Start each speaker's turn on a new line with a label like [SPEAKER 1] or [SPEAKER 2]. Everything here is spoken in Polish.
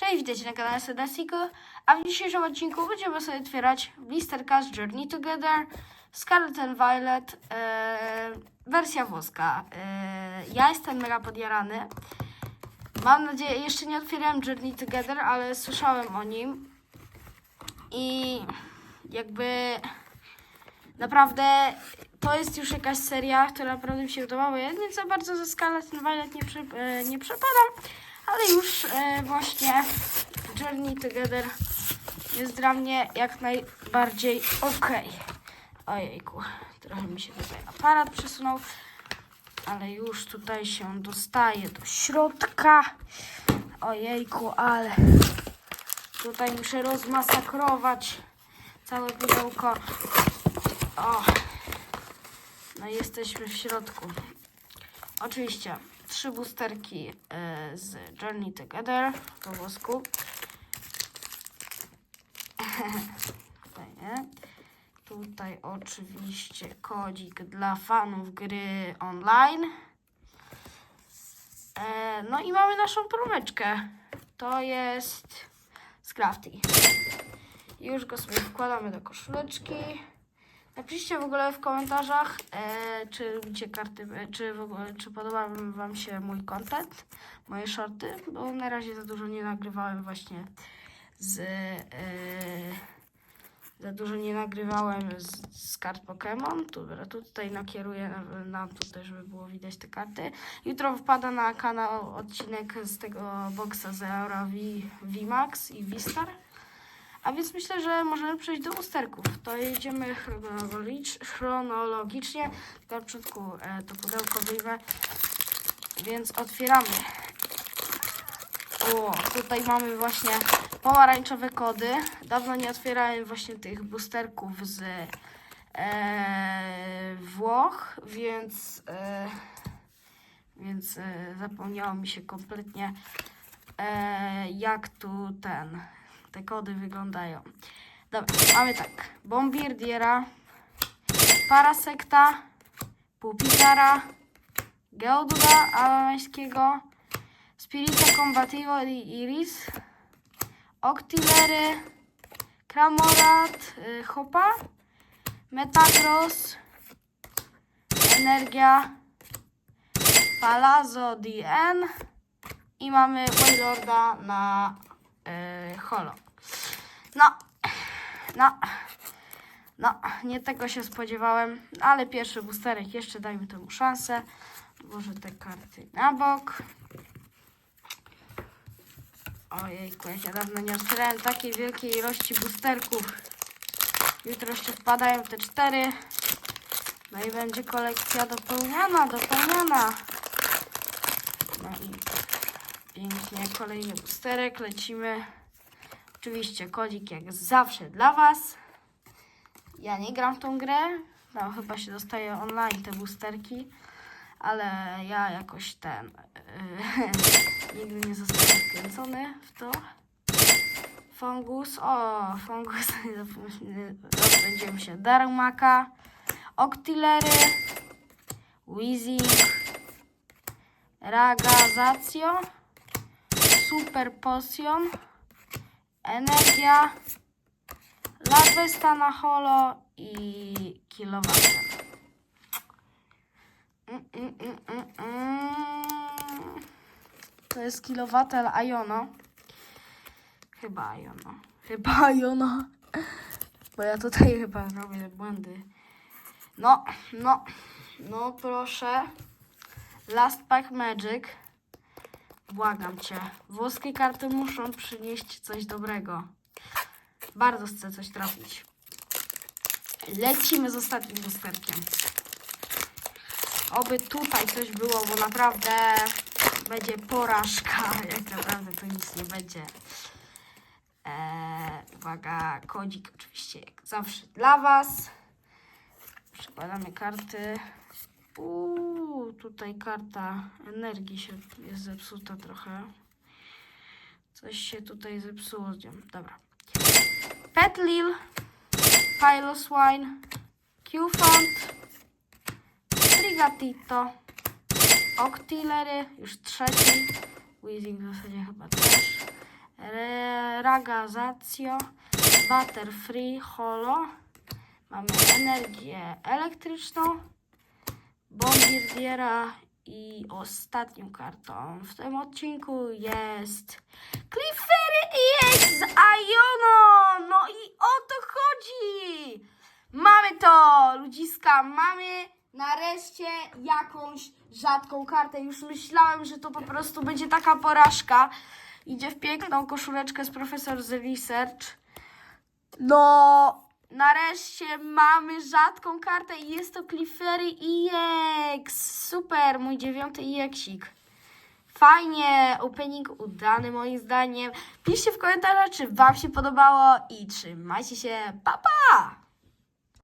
[SPEAKER 1] Cześć, witajcie na kanale Sedasico, a w dzisiejszym odcinku będziemy sobie otwierać Blister Cast Journey Together Scarlet and Violet, e, wersja włoska. E, ja jestem mega podjarany. Mam nadzieję, jeszcze nie otwierałem Journey Together, ale słyszałem o nim i jakby naprawdę to jest już jakaś seria, która naprawdę mi się podobała. Ja nie za bardzo ze Scarlet and Violet nie, przy, e, nie przepadam, ale już e, właśnie Journey Together jest dla mnie jak najbardziej okej. Ojejku, trochę mi się tutaj aparat przesunął, ale już tutaj się dostaje do środka. Ojejku, ale tutaj muszę rozmasakrować całe pudełko. O, no jesteśmy w środku. Oczywiście trzy boosterki e, z Journey Together po włosku. Tutaj oczywiście kodzik dla fanów gry online. E, no i mamy naszą promeczkę. To jest Scrafty. Już go sobie wkładamy do koszuleczki. Napiszcie w ogóle w komentarzach, e, czy lubicie karty, e, czy w ogóle, czy podoba Wam się mój content, moje shorty, bo na razie za dużo nie nagrywałem właśnie z. E, za dużo nie nagrywałem z, z kart Pokémon. Dobra, tu tutaj nakieruję na, na tutaj, żeby było widać te karty. Jutro wpada na kanał odcinek z tego boxa z Eura V, VMAX i V-Star. A więc myślę, że możemy przejść do usterków. To jedziemy chronologicz, chronologicznie. Na początku e, to pudełko wyjmę. Więc otwieramy. O, tutaj mamy właśnie pomarańczowe kody. Dawno nie otwierałem właśnie tych boosterków z e, Włoch, więc, e, więc e, zapomniało mi się kompletnie e, jak tu ten, te kody wyglądają. Dobra, mamy tak. Bombirdiera, Parasekta, Pupitara, Geoduda Alameńskiego, Spirita Combativo di Iris, Octilery, Kramorat, y, Hopa, Metagross, Energia, Palazzo DN i mamy Waylorda na y, holo. No, no, no, nie tego się spodziewałem, ale pierwszy boosterek, jeszcze dajmy temu szansę. Może te karty na bok. Ojejku, jak ja dawno nie otwierałem takiej wielkiej ilości boosterków. Jutro jeszcze wpadają te cztery. No i będzie kolekcja dopełniana, dopełniana. No i pięknie, kolejny boosterek, lecimy. Oczywiście kodzik jak zawsze dla Was. Ja nie gram w tą grę. No chyba się dostaje online te boosterki. Ale ja jakoś ten... Yy, nigdy nie zostałem wkręcony w to. Fungus. O, fungus. Rozpędziłem się. Darumaka. Octilery. Weezing. Ragazacjo. Super Potion. Energia. Larvesta na holo i kilowatem. Mm, mm, mm. To jest kilowatel Iono. Chyba Iono. Chyba Iono. Bo ja tutaj chyba robię błędy. No, no, no proszę. Last Pack Magic. Błagam cię. Włoskie karty muszą przynieść coś dobrego. Bardzo chcę coś trafić. Lecimy z ostatnim boosterkiem. Oby tutaj coś było, bo naprawdę będzie porażka. Jak naprawdę to nic nie będzie. Eee, uwaga, kodzik oczywiście jak zawsze dla Was. Przekładamy karty. Uuu, tutaj karta energii się jest zepsuta trochę. Coś się tutaj zepsuło z nią. Dobra. Petlil, Piloswine, Q-Font, Trigatito, Octillery, już trzeci. Weezing w zasadzie chyba też. Ragazacjo, Butterfree, Holo. Mamy energię elektryczną, Bombardiera i ostatnią kartą w tym odcinku jest Clefairy EX z Iono! No i o to chodzi! Mamy to, ludziska, mamy nareszcie jakąś rzadką kartę. Już myślałem, że to po prostu będzie taka porażka. Idzie w piękną koszuleczkę z Profesor The Research. No, nareszcie mamy rzadką kartę i jest to Clefairy EX. Super, mój dziewiąty EXik. Fajnie, opening udany moim zdaniem. Piszcie w komentarzach, czy Wam się podobało i trzymajcie się. Pa, pa!